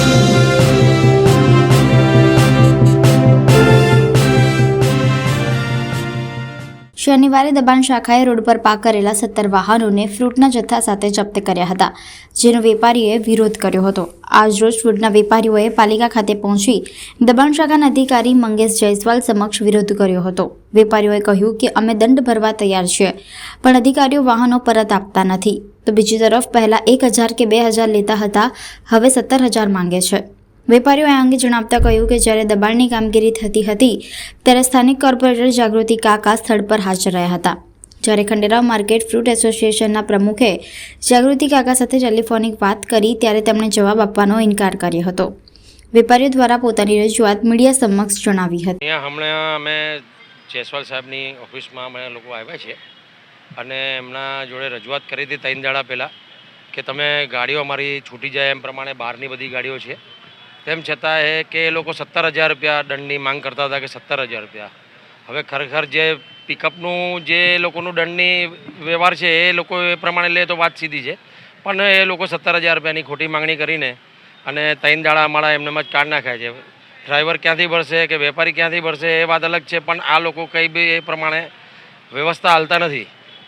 Thank you. શનિવારે દબાણ શાખાએ road પર પાક કરેલા સત્તર વાહનોને ફ્રૂટના જથ્થા સાથે જપ્ત કર્યા હતા, જેનો વેપારીએ વિરોધ કર્યો હતો. આજરોજ ફ્રૂટના વેપારીઓએ પાલિકા ખાતે પહોંચી દબાણ શાખાના અધિકારી મંગેશ જયસ્વાલ સમક્ષ વિરોધ કર્યો હતો. વેપારીઓએ કહ્યું કે અમે દંડ ભરવા તૈયાર છીએ, પણ અધિકારીઓ વાહનો પરત આપતા નથી. તો બીજી તરફ પહેલાં એક હજાર કે બે હજાર લેતા હતા, હવે સત્તર હજાર માંગે છે. વેપારીઓ આ અંગે જણાવતા કહ્યું કે જ્યારે દબાણની કામગીરી થતી હતી, ત્યારે સ્થાનિક કોર્પોરેટર જાગૃતિ કાકા સ્થળ પર હાજર રહ્યા હતા. જ્યારે ખંડેરાવ માર્કેટ ફ્રૂટ એસોસિએશનના પ્રમુખે જાગૃતિ કાકા સાથે ટેલિફોનિક વાત કરી, ત્યારે તેમણે જવાબ આપવાનો ઇનકાર કર્યો હતો. વેપારીઓ દ્વારા પોતાની રજૂઆત મીડિયા સમક્ષ જણાવી હતી. હમણાં અમે જયસ્વાલ સાહેબની ઓફિસમાં અમે લોકો આવ્યા છીએ અને એમના જોડે રજૂઆત કરી હતી ત્રણ દાડા પહેલાં કે તમે ગાડીઓ અમારી છૂટી જાય એમ પ્રમાણે બહારની બધી ગાડીઓ છે. તેમ છતાં એ કે એ લોકો સત્તર હજાર રૂપિયા દંડની માંગ કરતા હતા કે સત્તર હજાર રૂપિયા. હવે ખરેખર જે પિકઅપનું જે લોકોનું દંડની વ્યવહાર છે, એ લોકો એ પ્રમાણે લે તો વાત સીધી છે. પણ એ લોકો સત્તર હજાર રૂપિયાની ખોટી માંગણી કરીને અને ત્રણ દાડા અમારા એમને જ કાઢ નાખ્યા છે. ડ્રાઈવર ક્યાંથી ભરશે કે વેપારી ક્યાંથી ભરશે એ વાત અલગ છે, પણ આ લોકો કંઈ બી એ પ્રમાણે વ્યવસ્થા હાલતા નથી.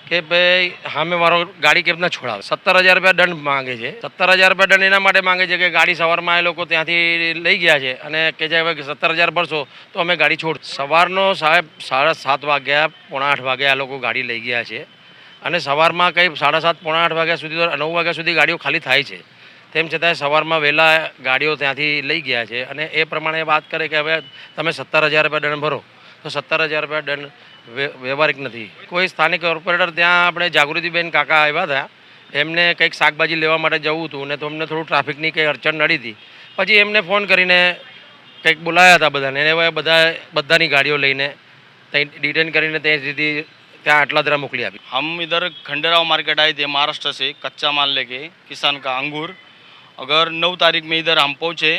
કે ભાઈ, સામે મારો ગાડી કેમ ના છોડાવે? સત્તર હજાર રૂપિયા દંડ માંગે છે. સત્તર હજાર રૂપિયા દંડ એના માટે માંગે છે કે ગાડી સવારમાં એ લોકો ત્યાંથી લઈ ગયા છે અને કે છે હવે સત્તર હજાર ભરશો, તો અમે ગાડી છોડ સવારનો સાહેબ સાડા સાત વાગ્યા, પોણા આઠ વાગ્યા આ લોકો ગાડી લઈ ગયા છે. અને સવારમાં કંઈ સાડા સાત, પોણા આઠ વાગ્યા સુધી નવ વાગ્યા સુધી ગાડીઓ ખાલી થાય છે. તેમ છતાંય સવારમાં વહેલા ગાડીઓ ત્યાંથી લઈ ગયા છે. અને એ પ્રમાણે વાત કરે કે હવે તમે સત્તર હજાર રૂપિયા દંડ ભરો. તો સત્તર હજાર રૂપિયા દંડ વ્ય- વ્યવહારિક નથી કોઈ સ્થાનિક કોર્પોરેટર ત્યાં આપણે જાગૃતિબેન કાકા આવ્યા હતા એમને કંઈક શાકભાજી લેવા માટે જવું હતું ને તો અમને થોડું ટ્રાફિકની કંઈ અડચણ નડી હતી પછી એમને ફોન કરીને કંઈક બોલાયા હતા બધાને એને હવે બધા બધાની ગાડીઓ લઈને ત્યાં ડિટેન કરીને ત્યાં સુધી ત્યાં આટલા મોકલી આપી हम इधर खंडेराव मार्केट आए थे महाराष्ट्र से कच्चा माल लेके किसान का अंगूर अगर नौ तारीख में इधर हम पहुँचे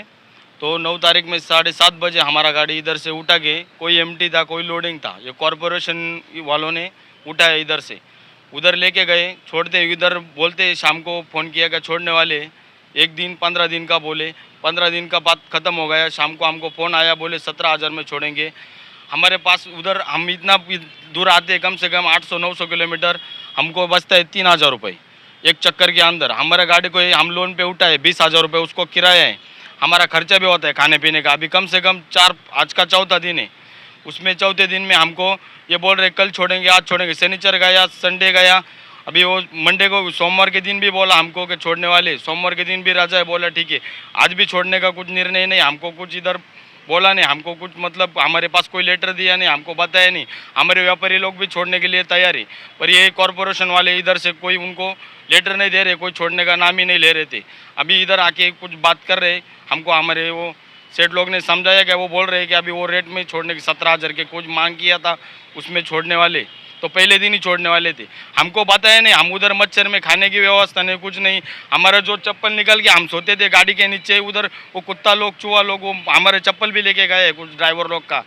तो नौ तारीख में साढ़े सात बजे हमारा गाड़ी इधर से उठा के, कोई एमटी था, कोई लोडिंग था, ये कॉरपोरेशन वालों ने उठाया इधर से। उधर लेके गए, छोड़ते इधर बोलते, शाम को फ़ोन किया गया छोड़ने वाले। एक दिन, पंद्रह दिन का बोले, पंद्रह दिन का बात ख़त्म हो गया, शाम को हमको फ़ोन आया, बोले सत्रह हज़ार में छोड़ेंगे। हमारे पास उधर, हम इतना दूर आते, कम से कम आठ सौ, नौ सौ किलोमीटर, हमको बचता है तीन हज़ार रुपये एक चक्कर के अंदर, हमारे गाड़ी को हम लोन पे उठाए, बीस हज़ार रुपये उसको किराया है। हमारा खर्चा भी होता है खाने पीने का। अभी कम से कम चार, आज का चौथा दिन है। उसमें चौथे दिन में हमको ये बोल रहे कल छोड़ेंगे, आज छोड़ेंगे शनिचर गया, संडे गया। अभी वो मंडे को सोमवार के दिन भी बोला हमको कि छोड़ने वाले। सोमवार के दिन भी राजा है बोला, ठीक है, आज भी छोड़ने का कुछ निर्णय नहीं, हमको कुछ इधर बोला नहीं हमको कुछ मतलब हमारे पास कोई लेटर दिया नहीं हमको बताया नहीं हमारे व्यापारी लोग भी छोड़ने के लिए तैयार है पर ये कॉरपोरेशन वाले इधर से कोई उनको लेटर नहीं दे रहे कोई छोड़ने का नाम ही नहीं ले रहे थे अभी इधर आके कुछ बात कर रहे हमको हमारे वो सेठ लोग ने समझाया कि वो बोल रहे हैं कि अभी वो रेट में छोड़ने की सत्रह हज़ार के कुछ मांग किया था उसमें छोड़ने वाले तो पहले दिन ही छोड़ने वाले थे हमको बताया नहीं हम उधर मच्छर में खाने की व्यवस्था नहीं कुछ नहीं हमारा जो चप्पल निकल के हम सोते थे गाड़ी के नीचे उधर वो कुत्ता लोग चूहा लोग वो हमारे चप्पल भी लेके गए कुछ ड्राइवर लोग का